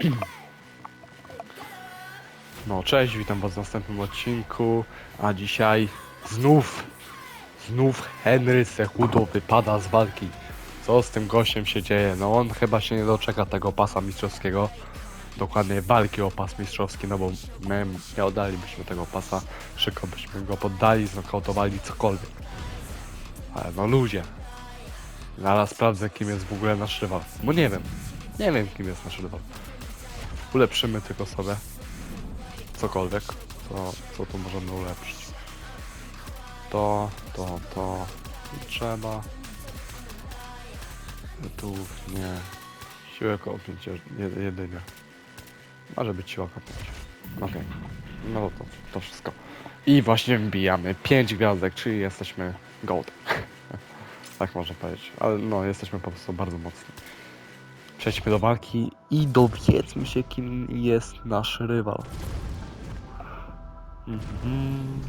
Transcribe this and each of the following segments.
No, cześć, witam was w następnym odcinku, a dzisiaj znów, znów Henry Cechudo wypada z walki. Co z tym gościem się dzieje? No on chyba się nie doczeka tego pasa mistrzowskiego, dokładnie walki o pas mistrzowski, no bo my nie oddalibyśmy tego pasa, szybko byśmy go poddali, znokautowali, cokolwiek. Ale no ludzie, zaraz sprawdzę kim jest w ogóle nasz rywal, bo nie wiem, nie wiem kim jest nasz rywal. Ulepszymy tylko sobie cokolwiek, co, co tu możemy ulepszyć. To, to, to i trzeba. Tu nie. Siłę kopnięć je- jedynie. Może być siła kopnięć. Okej. No to, to wszystko. I właśnie wbijamy 5 gwiazdek, czyli jesteśmy gold. tak można powiedzieć. Ale no, jesteśmy po prostu bardzo mocni. Przejdźmy do walki i dowiedzmy się, kim jest nasz rywal. Mhm.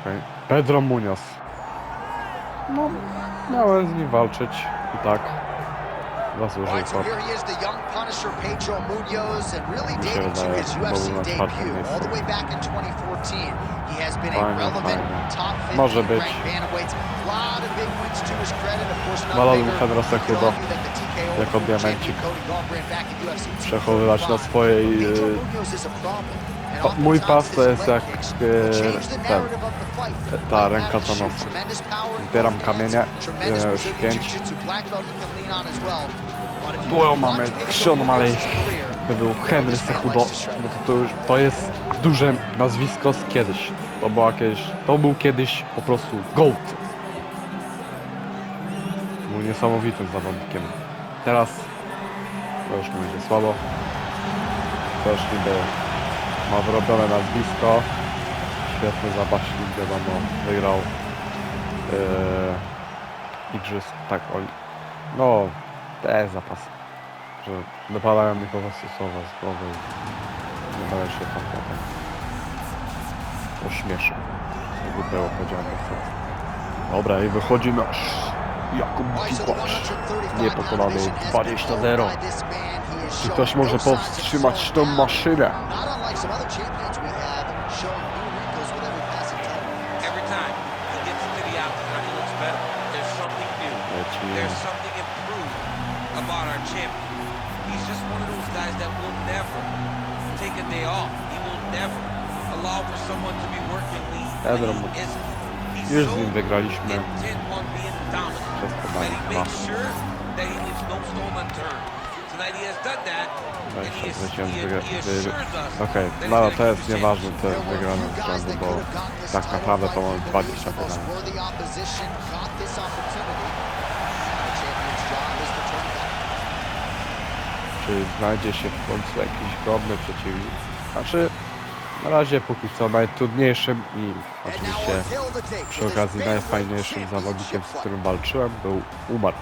Okej. Pedro Munoz. No, miałem z nim walczyć i tak. Zasłużył Alright, so to. here he is, the young Punisher Pedro Munoz, and really dating to his UFC debut all the way back in 2014. He has been a relevant top 50 Może być. ranked bantamweights. A lot of big wins to his credit. Of course, bigger. Jako diamencik przechowywać na 245. swojej, Mój pas to jest jak, e, ten, ta ręka tremendous power in Zbieram kamienie, e, Brazilian pięć. want mamy Krzon Malej. To był Henry Cejudo. No to, to, już, to jest duże nazwisko z kiedyś. To była kiedyś, to był kiedyś po prostu GOAT. Był niesamowitym zawodnikiem. Teraz to już mi będzie słabo. Też niby ma wyrobione nazwisko. Świetny zapaśnik, wiadomo, wygrał yy, igrzysk, tak, o, no, te zapasy że dopadają mi po prostu słowa z głowy i nie będę się tam potem ośmieszył. Jakby było powiedziane wtedy. Dobra i wychodzi nasz Jakub Piłkarz. Niepokonany 20-0. Czy ktoś może powstrzymać tą maszynę? Not unlike some other champions we have, showing new wrinkles with every passing time. Every time he gets into the octagon, he looks better. There's something new. Lecimy. There's something improved about our champion. He's just one of those guys that will never take a day off. He will never allow for someone to be working lean. Pedro when Mu- he isn't. He's Już z nim wygraliśmy przez podanie he chyba. makes sure that he leaves no stone unturned. Tonight he has done that. and he 20 is- zwycięstw he- wygra... he wy- assures us Okej, no to jest nieważne te There were wygrane that bo tak naprawdę to Only 20 the most wygranych. worthy opposition got this opportunity. The champion's job is to turn it up. Czy znajdzie się w końcu jakiś godny przeciwnik? Znaczy, na razie póki co najtrudniejszym i oczywiście przy okazji najfajniejszym zawodnikiem, z którym walczyłem, był Umar.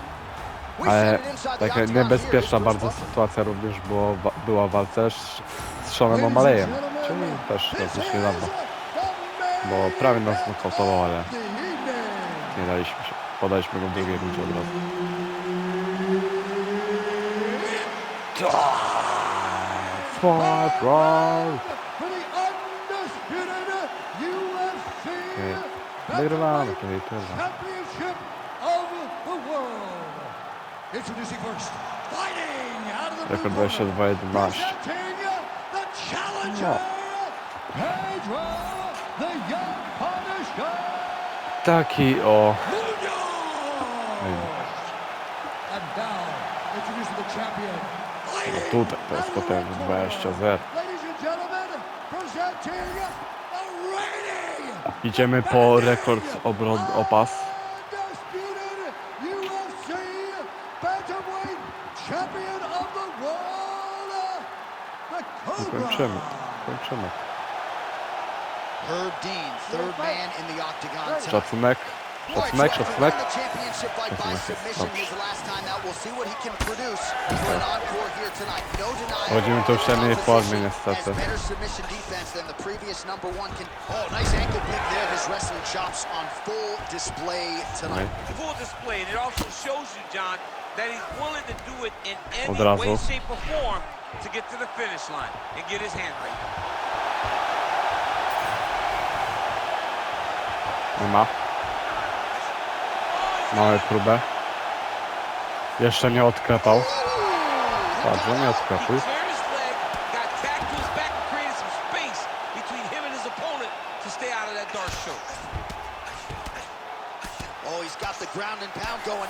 Ale taka niebezpieczna bardzo sytuacja również było, była w walce z Seanem O'Malleyem, czyli też dosyć niedawno, bo prawie nas nokautował, ale nie daliśmy się. Podaliśmy go w drugiej rundzie od razu. Wygrywamy to i Pedro, the young Punisher, Taki o... No tutaj to jest potężny 20-0. Ladies and gentlemen, presenting the reigning Idziemy po rekord obron o pas. Undisputed UFC bantamweight champion of the world, the Cobra. kończymy. Kończymy. Herb Dean, third man in the octagon. Szacunek. Szacunek, szacunek. The championship fight by Szacunek, submission dobrze. is the last time out. We'll see what he can produce for an encore here tonight. No denying Chodzimy tu w ciemnej niestety. Better submission defense than the previous number one can. Oh, nice ankle pick there. His wrestling chops on full display tonight. Full display, and it also shows you, John, that he's willing to do it in any Od razu. way, shape, or form to get to the finish line and get his hand right. Nie ma. Mamy próbę. Jeszcze nie odklepał. Bardzo nie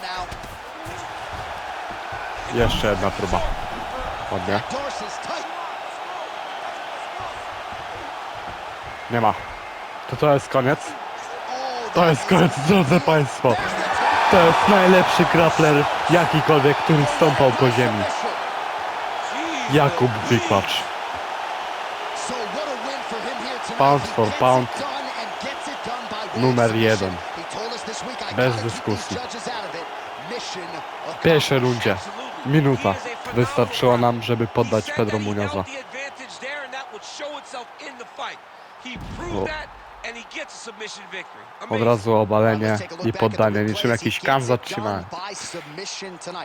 now. Jeszcze jedna próba. Ładnie. Nie ma. To to jest koniec. To jest koniec, drodzy Państwo. To jest najlepszy grappler jakikolwiek, który stąpał po ziemi. Jakub tonight. Pound for pound. Numer jeden. Bez dyskusji. W pierwszej rundzie. Minuta. Wystarczyła nam, żeby poddać Pedro that he Od razu obalenie i poddanie, niczym jakiś it zatrzymany.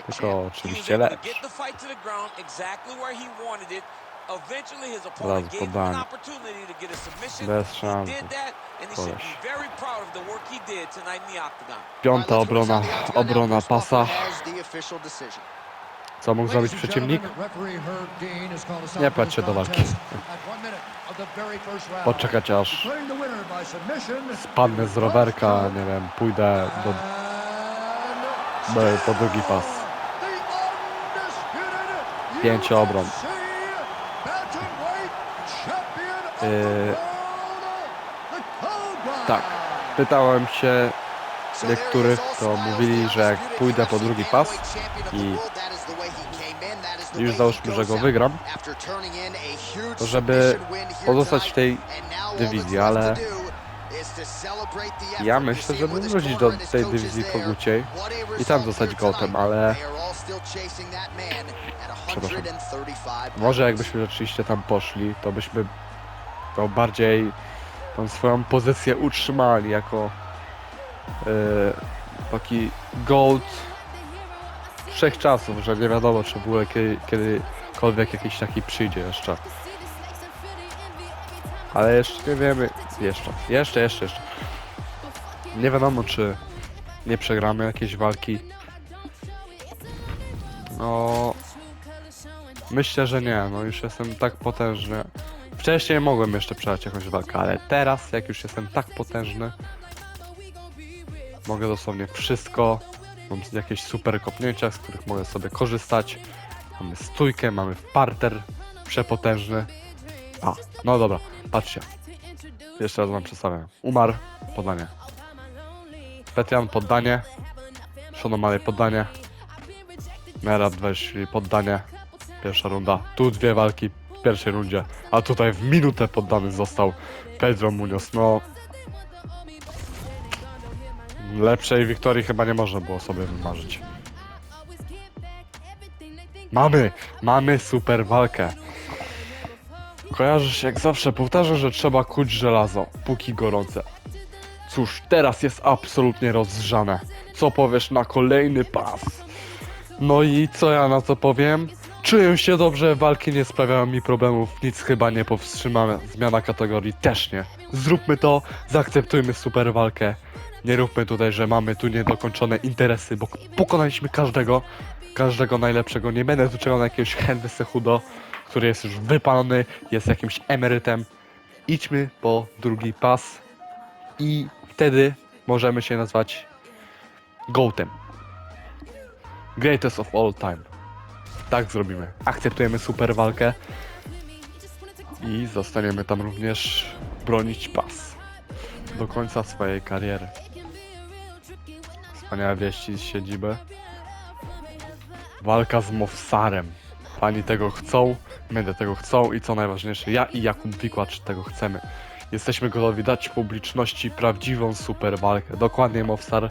Tylko oczywiście get a submission. Bez szans. Piąta obrona, obrona pasa. Co mógł zrobić przeciwnik? Nie patrzcie do walki. Poczekać aż spadnę z rowerka, nie wiem, pójdę do, do, po drugi pas. Pięć obron. Yy, tak. Pytałem się niektórych, to mówili, że jak pójdę po drugi pas i już załóżmy, że go wygram, to żeby pozostać w tej dywizji, ale ja myślę, żeby wrócić do tej dywizji koguciej i tam zostać gołtem, ale Przepraszam. może jakbyśmy rzeczywiście tam poszli, to byśmy to bardziej tą swoją pozycję utrzymali jako yy, taki gold wszechczasów, że nie wiadomo, czy było kiedy, kiedykolwiek jakiś taki przyjdzie jeszcze. Ale jeszcze nie wiemy. Jeszcze, jeszcze, jeszcze, jeszcze. Nie wiadomo, czy nie przegramy jakiejś walki. No. Myślę, że nie. No już jestem tak potężny. Wcześniej mogłem jeszcze przegrać jakąś walkę, ale teraz, jak już jestem tak potężny, mogę dosłownie wszystko. Mam jakieś super kopnięcia, z których mogę sobie korzystać. Mamy stójkę, mamy parter przepotężny. A, no dobra, patrzcie. Jeszcze raz wam przedstawiam. Umarł, podanie. Petrian, poddanie. Shonomale, poddanie. Merab, weź poddanie. Pierwsza runda. Tu dwie walki w pierwszej rundzie. A tutaj w minutę poddany został Pedro Munoz. No... Lepszej wiktorii chyba nie można było sobie wymarzyć. Mamy! Mamy super walkę. Kojarzysz jak zawsze, powtarzam, że trzeba kuć żelazo, póki gorące. Cóż, teraz jest absolutnie rozgrzane. Co powiesz na kolejny pas? No i co ja na to powiem? Czuję się dobrze, walki nie sprawiają mi problemów, nic chyba nie powstrzymamy. Zmiana kategorii też nie. Zróbmy to, zaakceptujmy super walkę. Nie róbmy tutaj, że mamy tu niedokończone interesy, bo pokonaliśmy każdego, każdego najlepszego. Nie będę tu czekał na jakiegoś Henry Sehudo, który jest już wypalony, jest jakimś emerytem. Idźmy po drugi pas i wtedy możemy się nazwać GOATem. Greatest of all time. Tak zrobimy. Akceptujemy super walkę i zostaniemy tam również bronić pas do końca swojej kariery. Wspaniałe wieści z siedziby. Walka z Mofsarem. Pani tego chcą, do tego chcą i co najważniejsze, ja i Jakub Wikłacz tego chcemy. jesteśmy gotowi dać publiczności prawdziwą super walkę. Dokładnie Mowstar.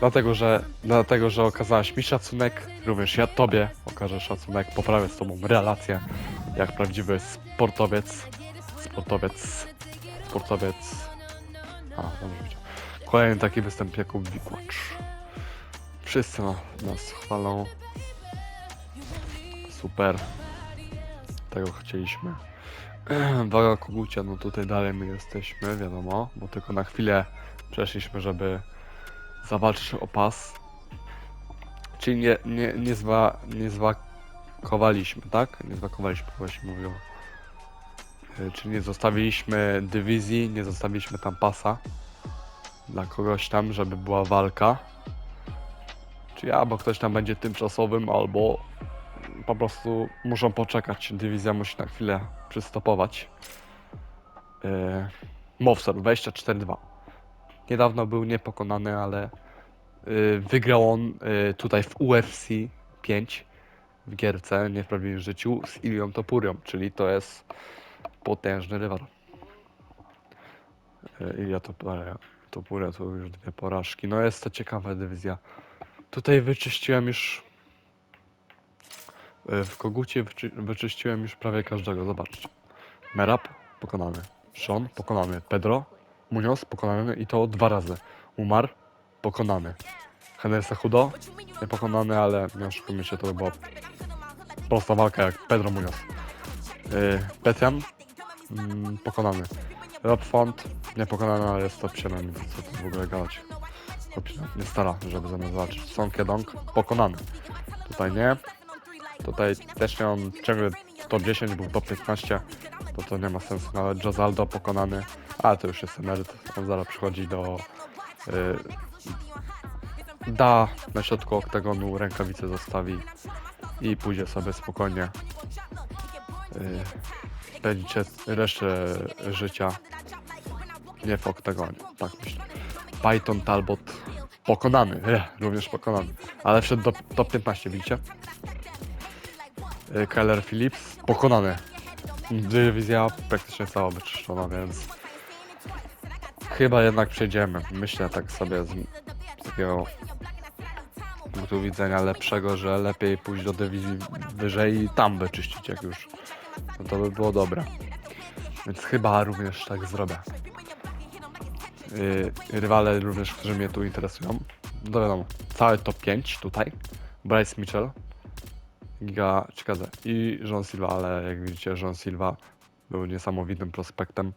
Dlatego, że dlatego, że okazałeś mi szacunek, również ja tobie okażę szacunek, poprawię z tobą relację, jak prawdziwy sportowiec. Sportowiec. Sportowiec. Kolejny taki występ Jakub Wikłacz. Wszyscy na, nas chwalą. Super. Tego chcieliśmy. Waga kogucia, no tutaj dalej my jesteśmy, wiadomo, bo tylko na chwilę przeszliśmy, żeby zawalczyć o pas. Czyli nie, nie, nie, zwa, nie zwakowaliśmy, tak? Nie zwakowaliśmy, właśnie mówił. E, Czyli nie zostawiliśmy dywizji, nie zostawiliśmy tam pasa dla kogoś tam, żeby była walka. Czyli albo ktoś tam będzie tymczasowym, albo po prostu muszą poczekać. Dywizja musi na chwilę przystopować. Yy, Mowser 24-2. Niedawno był niepokonany, ale yy, wygrał on yy, tutaj w UFC 5 w gierce, nie w prawdziwym życiu, z Ilią Topurią, czyli to jest potężny rywal. Yy, Ilia Topuria, Topuria to już dwie porażki. No jest to ciekawa dywizja. Tutaj wyczyściłem już E, W kogucie wyczy wyczyściłem już prawie każdego, zobaczcie. Merab pokonany. Sean pokonany. Pedro Munoz pokonany i to dwa razy. Umar pokonany. Henry Sehudo nie pokonany, ale nie oszukujmy się, to była prosta walka jak Pedro Munoz. Yy, Petian mm, pokonany. Rob Font nie pokonany, ale jest top 7, więc co tu w ogóle gadać. Top 7 nie stara, żeby ze mną walczyć. Song Kedong pokonany. Tutaj nie. Tutaj też nie on ciągle top 10 był top 15, to to nie ma sensu. Nawet Jozaldo pokonany, ale to już jest emeryt. On zaraz przychodzi do. y, da na środku oktagonu rękawice zostawi i pójdzie sobie spokojnie. Y, spędzicie resztę życia nie w oktagonie, tak myślę. Python Talbot pokonany, eh, również pokonany, ale wszedł do top 15, widzicie? Y, Keller Phillips pokonany. Dywizja praktycznie cała wyczyszczona, więc chyba jednak przejdziemy. Myślę tak sobie z, z takiego punktu widzenia lepszego, że lepiej pójść do dywizji wyżej i tam wyczyścić jak już. No to by było dobre. Więc chyba również tak zrobię. Yy, rywale również, którzy mnie tu interesują. No wiadomo, cały top 5 tutaj. Bryce Mitchell, Giga Chikaze i Jean Silva, ale jak widzicie Jean Silva był niesamowitym prospektem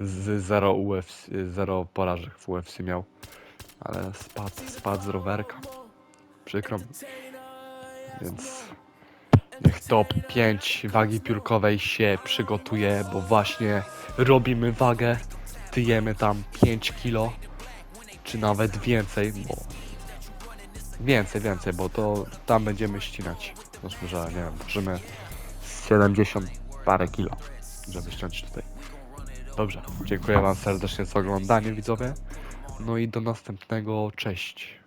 z 0 UFC, zero porażek w UFC miał, ale spadł, spadł z rowerka. Przykro. Więc niech top 5 wagi piórkowej się przygotuje, bo właśnie robimy wagę, tyjemy tam 5 kilo, czy nawet więcej, bo Więcej, więcej, bo to tam będziemy ścinać. Zresztą, że nie wiem, ważymy 70 parę kilo, żeby ściąć tutaj. Dobrze, dziękuję wam serdecznie za oglądanie widzowie. No i do następnego, cześć.